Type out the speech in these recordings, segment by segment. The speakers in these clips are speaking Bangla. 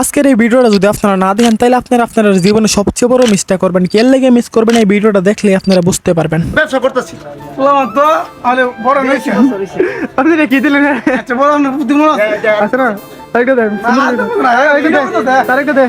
আজকের এই ভিডিওটা যদি আপনারা না দেখেন তাহলে আপনারা আপনার জীবনে সবচেয়ে বড় মিসটা করবেন কি? লেগে মিস করবেন এই ভিডিওটা দেখলে আপনারা বুঝতে পারবেন। ব্যবসা করতেছি। বললাম তো আরে বড় নইছে আপনি রেখে দিলেন? আচ্ছা আছে? আচ্ছা না দেন তারিখটা দে।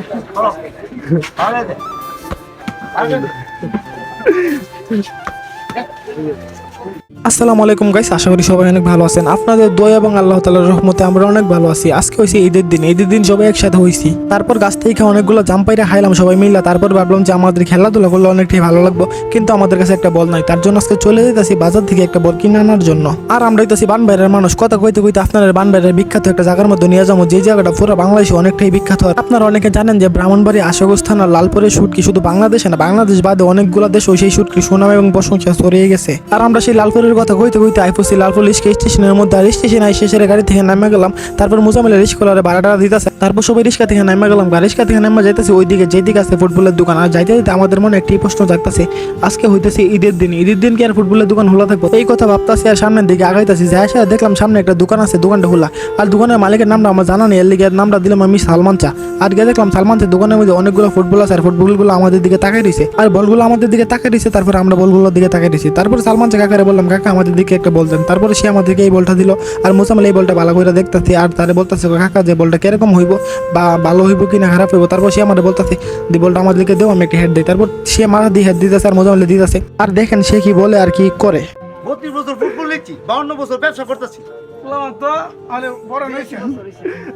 আসসালামু আলাইকুম গাইস, আশা করি সবাই অনেক ভালো আছেন। আপনাদের দয়া এবং আল্লাহ তালার রহমতে আমরা অনেক ভালো আছি। আজকে হয়েছে ঈদের দিন ঈদের দিন সবাই একসাথে হয়েছি তারপর গাছ থেকে অনেকগুলো জাম্পাইরা খাইলাম, সবাই মিললা তারপর ভাবলাম যে আমাদের খেলাধুলা করলে অনেকটাই ভালো লাগবে, কিন্তু আমাদের কাছে একটা বল নাই। তার জন্য আজকে চলে যেতেছি বাজার থেকে একটা বল কিনে আনার জন্য। আর আমরা হইতেছি বানবাইরের মানুষ। কথা কইতে কইতে আপনার বানবাইরের বিখ্যাত একটা জায়গার মধ্যে নিয়ে যাব। যে জায়গাটা পুরো বাংলাদেশে অনেকটাই বিখ্যাত। আপনারা অনেকে জানেন যে ব্রাহ্মণবাড়ি, আশাগোস্থান আর লালপুরের শুটকি শুধু বাংলাদেশে না, বাংলাদেশ বাদে অনেকগুলো দেশ ওই সেই শুটকি সুনাম এবং প্রশংসা ছড়িয়ে গেছে। আর আমরা সেই লালপুরের কথা কইতে কইতে আইপসি লালপুর ইস্কে স্টেশনের মধ্যে আর স্টেশন আই শেষের গাড়ি থেকে নামে গেলাম। তারপর মুজামিলের রিস্কলারে ভাড়াটা দিতেছে। তারপর সবাই রিস্কা থেকে নামে গেলাম। রিস্কা থেকে নামে যাইতেছি, ওইদিকে যেদিকে আছে ফুটবলের দোকান। আর যাইতে যাইতে আমাদের মনে একটি প্রশ্ন জাগতেছে, আজকে হইতেছে ঈদের দিন। ঈদের দিন কি আর ফুটবলের দোকান খোলা থাকব? এই কথা ভাবতাছি আর সামনের দিকে আগাইতেছি। যাই আসে দেখলাম সামনে একটা দোকান আছে, দোকানটা খোলা। আর দোকানের মালিকের নামটা আমার জানা নেই। এর লিগে নামটা দিলাম আমি সালমান চা। আর গিয়ে দেখলাম সালমান চা দোকানের মধ্যে অনেকগুলো ফুটবল আছে আর ফুটবলগুলো আমাদের দিকে তাকাই দিছে। আর বলগুলো আমাদের দিকে তাকাই দিছে, তারপর আমরা বলগুলোর দিকে তাকাই দিছি। তারপর সালমান চা কাকারে বললাম কাকা আমাদের দিকে একটা বল দেন তারপরে সে আমাদেরকে এই বলটা দিল আর মোসামাল এই বলটা ভালো করে দেখতেছে আর তারে বলতেছে কাকা যে বলটা কীরকম হইব বা ভালো হইব কি না খারাপ হইব তারপর সে আমাদের বলতেছে দি বলটা আমাদেরকে দেও আমি একটা হেড দিই তারপর সে মাথা দিয়ে হেড দিতেছে আর মোজামালে দিতেছে আর দেখেন সে কি বলে আর কি করে বত্রিশ বছর ফুটবল লিখছি বাউন্ন বছর ব্যবসা করতেছি বললাম তো আরে বড় নইছে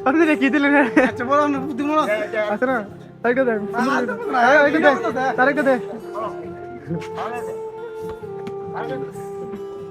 আপনি রেখে দিলেন আচ্ছা বললাম না বুদ্ধি মনে আছে আচ্ছা না তারিখটা দেন তারিখটা দে তারিখটা দে তার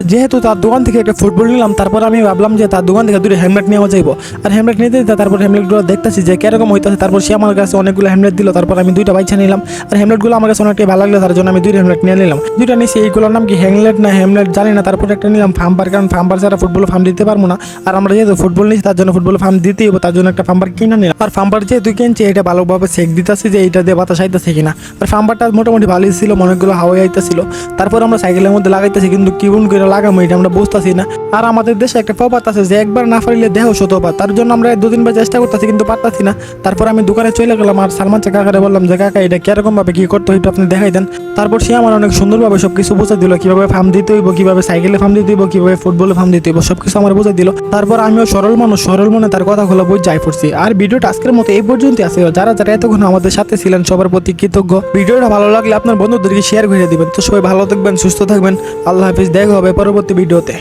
যেহেতু তার দোকান থেকে একটা ফুটবল নিলাম, তারপর আমি ভাবলাম যে তার দোকান থেকে দুটো হেলমেট নেওয়া যাইব। আর হেলমেট নিতে দিতে তারপর হেলমেটগুলো দেখতেছি যে কীরকম হইতেছে, তারপর সে আমার কাছে অনেকগুলো হেলমেট দিল, তারপর আমি দুইটা বাইছা নিলাম। আর হেলমেটগুলো আমার কাছে অনেকটাই ভালো লাগল, তার জন্য আমি দুইটা হেলমেট নিয়ে নিলাম। দুইটা নিয়েছি এইগুলোর নাম কি হ্যাংলেট না হেলমেট জানি না, তারপর একটা নিলাম ফাম্পার, কারণ ফাম্পার ছাড়া ফুটবল ফার্ম দিতে পারব না। আর আমরা যেহেতু ফুটবল নিচ্ছি তার জন্য ফুটবল ফার্ম দিতেই হবে তার জন্য একটা ফাম্পার কিনে নিলাম। আর ফাম্পার যেহেতু কিনছি, এটা ভালোভাবে সেক দিতেছি যে এটা দিয়ে বাতাস আইতেছে কিনা। আর ফাম্পারটা মোটামুটি ভালোই ছিল অনেকগুলো হাওয়াই আইতেছিল। তারপর আমরা সাইকেলের মধ্যে লাগাইতেছি, কিন্তু কিউন করে লাগামো, এটা আমরা বুঝতেছি না। আর আমাদের দেশে একটা প্রবাদ আছে যে, একবার না পারিলে দেহ শতবার তার জন্য আমরা দু তিনবার চেষ্টা করতেছি, কিন্তু পারতাছি না। তারপর আমি দোকানে চলে গেলাম আর সালমান চা কাকারে বললাম যে, কাকা, এটা কীরকম ভাবে কি করতে হইতো আপনি দেখাই দেন। তারপর সে আমার অনেক সুন্দরভাবে সবকিছু বুঝে দিল, কীভাবে ফার্ম দিতে হইব, কীভাবে সাইকেলে ফার্ম দিতে হইব, কীভাবে ফুটবলে ফার্ম দিতে হইব, সবকিছু আমার বুঝে দিল। তারপর আমিও সরল মানুষ, সরল মনে তার কথা খোলা বুঝ যাই পড়ছি আর ভিডিওটা আজকের মতো এই পর্যন্তই আছে। যারা যারা এতক্ষণ আমাদের সাথে ছিলেন, সবার প্রতি কৃতজ্ঞ। ভিডিওটা ভালো লাগলে আপনার বন্ধুদেরকে শেয়ার করে দিবেন। তো সবাই ভালো থাকবেন, সুস্থ থাকবেন। আল্লাহ হাফিজ, দেখা হবে পরবর্তী ভিডিওতে।